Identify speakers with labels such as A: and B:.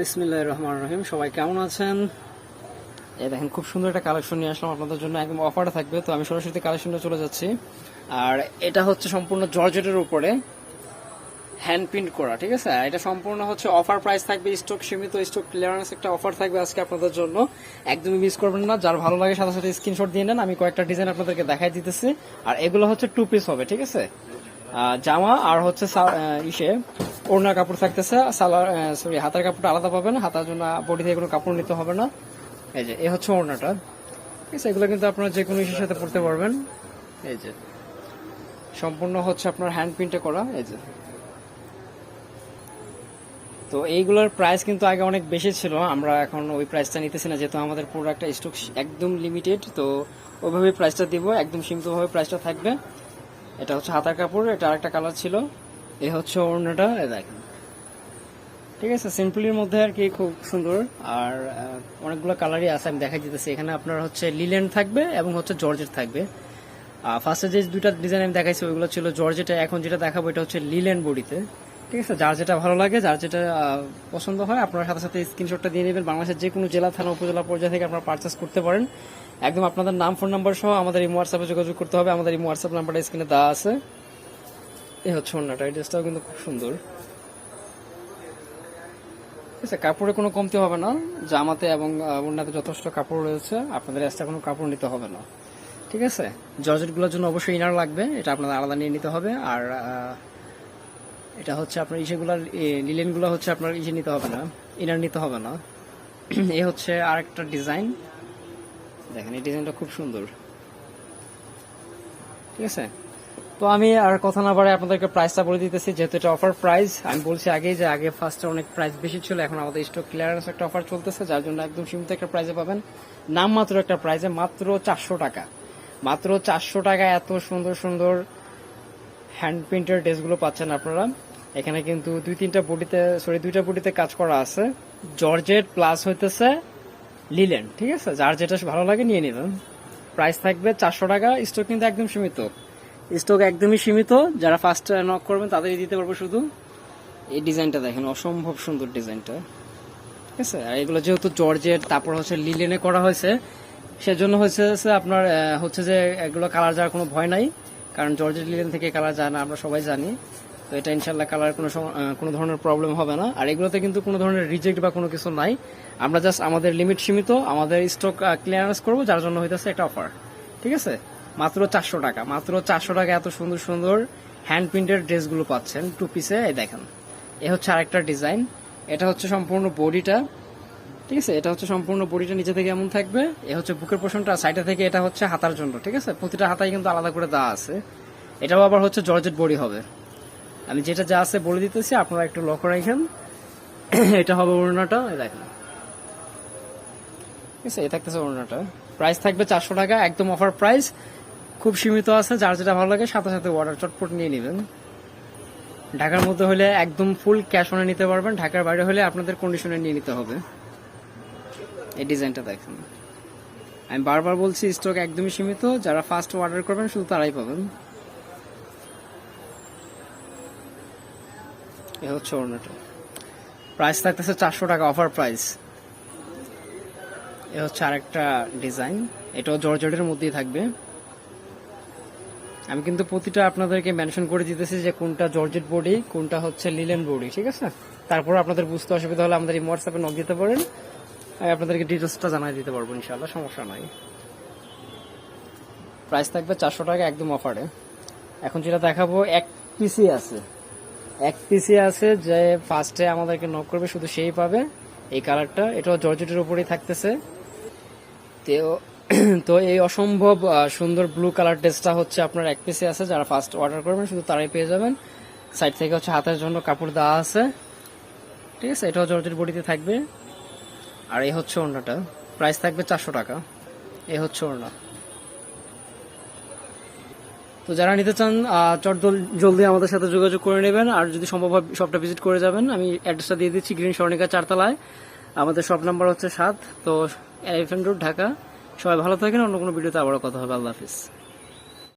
A: বিসমিল্লাহ রহমান রহিম, সবাই কেমন আছেন? এই দেখেন, খুব সুন্দর একটা কালেকশন নিয়ে আসলাম আপনাদের জন্য, একদম অফারে থাকবে, তো আমি সরাসরি কালেকশনে চলে যাচ্ছি। আর এটা হচ্ছে সম্পূর্ণ জর্জেটের উপরে হ্যান্ড প্রিন্ট করা, ঠিক আছে? এটা সম্পূর্ণ হচ্ছে অফার প্রাইস থাকবে স্টক সীমিত স্টক ক্লিয়ারেন্স একটা অফার থাকবে আজকে আপনাদের জন্য। একদমই মিস করবেন না, যার ভালো লাগে সাথে সাথে স্ক্রিনশট দিয়ে নেন, আমি কয়েকটা ডিজাইন আপনাদেরকে দেখাই দিতেছি। আর এগুলো হচ্ছে টু পিস হবে, ঠিক আছে? জামা আর হচ্ছে ইসে ওড়নার কাপড় থাকতেছে সালার সরি হাতার কাপড়টা আলাদা পাবেন, হাতার জন্য বডি থেকে কোনো কাপড় নিতে হবে না। এই যে, এ হচ্ছে ওড়নাটা। ঠিক আছে, এগুলো কিন্তু আপনারা যে কোনো ইসের সাথে পরতে পারবেন। এই যে, সম্পূর্ণ হচ্ছে আপনার হ্যান্ড প্রিন্টে করা, এই যে। তো এইগুলোর প্রাইস কিন্তু আগে অনেক বেশি ছিল, আমরা এখন ওই প্রাইসটা নিতেছি না, যেহেতু আমাদের প্রোডাক্টটা স্টক একদম লিমিটেড তো ওইভাবে প্রাইসটা দিব, একদম সীমিতভাবে প্রাইসটা থাকবে। এটা হচ্ছে হাতার কাপড়, এটা আরেকটা কালার ছিল। এ হচ্ছে ওড়নাটা দেখেন। ঠিক আছে, সিম্পলির মধ্যে আর কি খুব সুন্দর। আর অনেকগুলো কালারই আছে, আমি দেখাই দিতেছি। এখানে আপনার হচ্ছে লিলেন থাকবে এবং হচ্ছে জর্জেট থাকবে। আর ফার্স্টে যে দুইটা ডিজাইন আমি দেখাইছি, ওইগুলো ছিল জর্জেটা এখন যেটা দেখাবো, এটা হচ্ছে লিলেন বডিতে। ঠিক আছে, যার যেটা ভালো লাগে, যার যেটা পছন্দ হয়, আপনার সাথে সাথে স্ক্রিনশটটা দিয়ে নেবেন। বাংলাদেশের যে কোনো জেলা, থানা, উপজেলা পর্যায়ে থেকে আপনারা পারচেস করতে পারেন। একদম আপনাদের নাম ফোন নাম্বার সহ আমাদের এই হোয়াটসঅ্যাপে যোগাযোগ করতে হবে। আমাদের এই হোয়াটসঅ্যাপ নাম্বারটা স্ক্রিনে দেওয়া আছে। এই হচ্ছে অন্যটা এই ড্রেসটাও কিন্তু খুব সুন্দর। ঠিক আছে কাপড়ে কোনো কমতি হবে না জামাতে এবং আহ, ওড়নাতে যথেষ্ট কাপড় রয়েছে আপনাদের এক্সট্রা কোনো কাপড় নিতে হবে না। ঠিক আছে জর্জেটগুলোর জন্য অবশ্যই ইনার লাগবে এটা আপনাদের আলাদা নিয়ে নিতে হবে আর এটা হচ্ছে আপনার ইসেগুলার লিলেনগুলো হচ্ছে আপনার ইসে নিতে হবে না ইনার নিতে হবে না। এ হচ্ছে আরেকটা ডিজাইন দেখেন এই ডিজাইনটা খুব সুন্দর। ঠিক আছে তো আমি আর কথা না বাড়াই আপনাদেরকে প্রাইসটা বলে দিতেছি, যেহেতু এটা অফার প্রাইস আমি বলছি আগেই যে আগে ফার্স্টে অনেক প্রাইস বেশি ছিল, এখন আমাদের স্টক ক্লিয়ারেন্স একটা অফার চলতেছে, যার জন্য একদম সীমিত একটা প্রাইসে পাবেন। নাম মাত্র একটা প্রাইসে মাত্র চারশো টাকা। মাত্র চারশো টাকা এত সুন্দর সুন্দর হ্যান্ড প্রিন্টের ড্রেসগুলো পাচ্ছেন আপনারা। এখানে কিন্তু দুই তিনটা বডিতে সরি দুইটা বডিতে কাজ করা আছে। জর্জেট প্লাস হইতেছে লিলেন ঠিক আছে? যার যেটা ভালো লাগে নিয়ে নেবেন। প্রাইস থাকবে চারশো টাকা স্টক কিন্তু একদম সীমিত। স্টক একদমই সীমিত। যারা ফার্স্ট নক করবেন, তাদেরই দিতে পারব শুধু। এই ডিজাইনটা দেখেন, অসম্ভব সুন্দর ডিজাইনটা। ঠিক আছে? আর এগুলো যেহেতু জর্জেট, তারপর হচ্ছে লিলেনে করা হয়েছে, সেজন্য হচ্ছে যে আপনার হচ্ছে যে এগুলো কালার যাওয়ার কোনো ভয় নাই। কারণ জর্জেট লিলেন থেকে কালার যায় না, আমরা সবাই জানি। তো এটা ইনশাল্লাহ কালার কোনো কোনো ধরনের প্রবলেম হবে না। আর এগুলোতে কিন্তু কোনো ধরনের রিজেক্ট বা কোনো কিছু নাই। আমরা জাস্ট আমাদের লিমিট সীমিত, আমাদের স্টক ক্লিয়ারেন্স করব, যার জন্য হইতেছে একটা অফার ঠিক আছে? মাত্র চারশো টাকা। মাত্র চারশো টাকা এত সুন্দর সুন্দর হ্যান্ড প্রিন্টেড ড্রেসগুলো পাচ্ছেন। টু পিসে দেখেন। এ হচ্ছে আরেকটা ডিজাইন এটা হচ্ছে সম্পূর্ণ বডিটা। ঠিক আছে? এটা হচ্ছে সম্পূর্ণ বডিটা নিচে থেকে এমন থাকবে। এ হচ্ছে বুকের পোষণটা সাইডে থেকে এটা হচ্ছে হাতার জন্য। ঠিক আছে? প্রতিটা হাতায় কিন্তু আলাদা করে দেওয়া আছে। এটাও আবার হচ্ছে জর্জেট বডি হবে। আমি যেটা যা আছে বলে দিতেছি, আপনারা একটু লক্ষ্য রাখেন। এটা হবে ওড়নাটা দেখেন। ঠিক আছে? এ থাকতেছে ওড়নাটা। প্রাইস থাকবে চারশো টাকা, একদম অফার প্রাইস খুব সীমিত আছে, যার যেটা ভালো লাগে সাথে সাথে অর্ডার চটপট নিয়ে নেবেন। ঢাকার মধ্যে হলে একদম ফুল ক্যাশ অনে নিতে পারবেন, ঢাকার বাইরে হলে আপনাদের কন্ডিশনে নিয়ে নিতে হবে। এই ডিজাইনটা দেখেন। আমি বারবার বলছি স্টক একদমই সীমিত, যারা ফার্স্ট অর্ডার করবেন শুধু তারাই পাবেন। এ হচ্ছে ওড়নাটা প্রাইস থাকতেছে চারশো টাকা অফার প্রাইস এ হচ্ছে আরেকটা ডিজাইন এটাও জর্জেটের মধ্যেই থাকবে। আমি কিন্তু প্রতিটা আপনাদেরকে মেনশন করে দিতেছি যে কোনটা জর্জেট বডি কোনটা হচ্ছে লিলেন বডি ঠিক আছে? তারপর আপনাদের বুঝতে অসুবিধা হলে আমাদের এই হোয়াটসঅ্যাপে নক দিতে পারেন। আপনাদেরকে ডিটেলসটা জানাই দিতে পারব ইনশাল্লাহ সমস্যা নাই। প্রাইস থাকবে চারশো টাকা একদম অফারে এখন যেটা দেখাবো, এক পিসি আছে। এক পিসি আছে যে ফার্স্টে আমাদেরকে নক করবে, শুধু সেই পাবে। এই কালারটা এটাও জর্জেটের উপরেই থাকতেছে। তো তো এই অসম্ভব সুন্দর ব্লু কালার ড্রেসটা হচ্ছে আপনার এক পিসে আছে, যারা ফার্স্ট অর্ডার করবেন, শুধু তারাই পেয়ে যাবেন। সাইড থেকে হচ্ছে হাতের জন্য কাপড় দেওয়া আছে। ঠিক আছে, এটাও জর্জেট বডিতে থাকবে। আর এই হচ্ছে ওড়নাটা। প্রাইস থাকবে চারশো টাকা। এই হচ্ছে ওড়না। তো যারা নিতে চান চট জল- জলদি আমাদের সাথে যোগাযোগ করে নেবেন। আর যদি সম্ভব হয় শপটা ভিজিট করে যাবেন। আমি অ্যাড্রেসটা দিয়ে দিচ্ছি গ্রিন স্বর্ণিকা চারতলায়। আমাদের শপ নাম্বার হচ্ছে সাত, তো এলিফেন্ট রোড ঢাকা সবাই ভালো থাকেন অন্য কোনো ভিডিওতে আবারও কথা হবে। আল্লাহ হাফিজ।